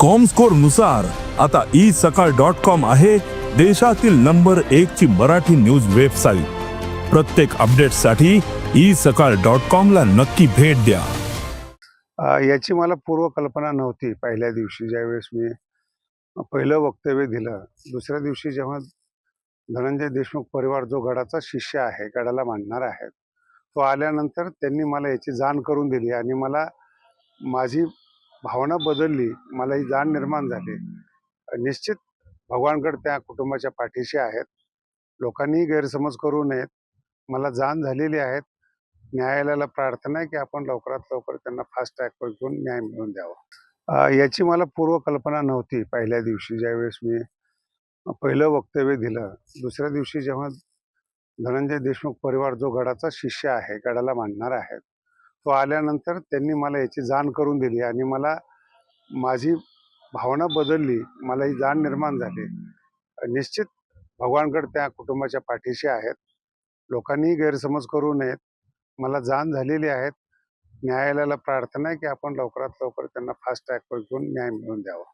कॉमस्कोरनुसार आता ई सकाळ dot com आहे देशातील नंबर एक ची मराठी न्यूज वेबसाईट प्रत्येक अपडेटसाठी ई सकाळ डॉट कॉम ला नक्की भेट द्या. याची मला पूर्वकल्पना नव्हती पहिल्या दिवशी. ज्यावेळेस मी पहिलं वक्तव्य दिलं दुसऱ्या दिवशी जेव्हा धनंजय देशमुख परिवार जो गडाचा शिष्य आहे गडाला मानणार आहे तो आल्यानंतर त्यांनी मला याची जाण करून दिली आणि मला माझी भावना बदलली मला ही जाण निर्माण झाली. निश्चित भगवानगड त्या कुटुंबाच्या पाठीशी आहेत. लोकांनी गैरसमज करू नयेत. मला जाण झालेली आहेत. न्यायालयाला प्रार्थना आहे की आपण लवकरात लवकर त्यांना फास्ट ट्रॅकवर घेऊन न्याय मिळवून द्यावा. याची मला पूर्वकल्पना नव्हती पहिल्या दिवशी. ज्यावेळेस मी पहिलं वक्तव्य दिलं दुसऱ्या दिवशी जेव्हा धनंजय देशमुख परिवार जो गडाचा शिष्य आहे गडाला मानणार आहे तो आल्यानंतर त्यांनी मला याची जाण करून दिली आणि मला माझी भावना बदलली. मला ही जाण निर्माण झाली. निश्चित भगवानगड त्या कुटुंबाच्या पाठीशी आहेत. लोकांनी गैरसमज करू नयेत. मला जाण झालेली आहेत. न्यायालयाला प्रार्थना आहे की आपण लवकरात लवकर त्यांना फास्ट ट्रॅकवर घेऊन न्याय मिळवून द्यावा.